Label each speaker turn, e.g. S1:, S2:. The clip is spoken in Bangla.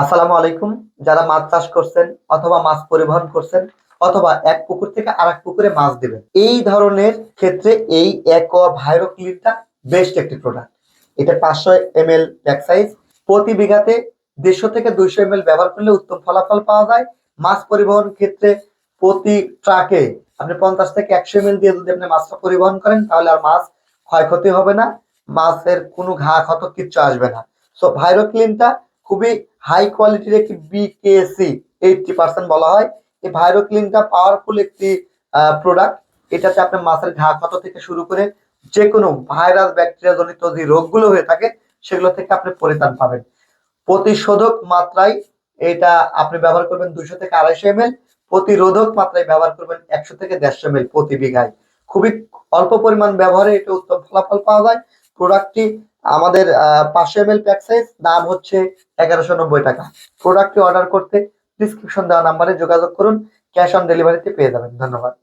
S1: আসসালামু আলাইকুম। যারা মাছ চাষ করছেন অথবা মাছ পরিবহন করছেন অথবা এক পুকুর থেকে আর এক পুকুরে মাছ দিবেন, এই ধরনের ক্ষেত্রে এই অ্যাকোয়া ভাইরো ক্লিনটা বেস্ট একটি প্রোডাক্ট এটা পাঁচশো এম এল সাইজ প্রতি বিঘাতে দেড়শো থেকে দুইশো এম ব্যবহার করলে উত্তম ফলাফল পাওয়া যায়। মাছ পরিবহন ক্ষেত্রে প্রতি ট্রাকে আপনি পঞ্চাশ থেকে একশো এম দিয়ে যদি আপনি মাছটা পরিবহন করেন, তাহলে আর মাছ ক্ষয়ক্ষতি হবে না, মাছের কোনো ঘা ক্ষত কিচ্ছু আসবে না। সো ভাইরো ক্লিনটা খুবই হাই কোয়ালিটির একটি বিকেসি এইটটি পার্সেন্ট বলা হয়। এই ভাইরোক্লিনটা পাওয়ারফুল একটি প্রোডাক্ট এটাতে আপনার মাছের ঘা ক্ষত থেকে শুরু করে যে কোনো ভাইরাস ব্যাকটেরিয়া জনিত যে রোগগুলো হয়ে থাকে, সেগুলো থেকে আপনি পরিত্রাণ পাবেন। প্রতিশোধক মাত্রায় এটা আপনি ব্যবহার করবেন দুশো থেকে আড়াইশো এম প্রতিরোধক মাত্রায় ব্যবহার করবেন একশো থেকে দেড়শো এম প্রতি বিঘায়। খুবই অল্প পরিমাণ ব্যবহারে এটা উত্তম ফলাফল পাওয়া যায়। প্রোডাক্টটি আমাদের পাঁচশো এম এল প্যাক সাইজ দাম হচ্ছে এগারোশো নব্বই টাকা। প্রোডাক্টটি অর্ডার করতে ডিসক্রিপশন দেওয়া নাম্বারে যোগাযোগ করুন ক্যাশ অন ডেলিভারিতে পেয়ে যাবেন। ধন্যবাদ।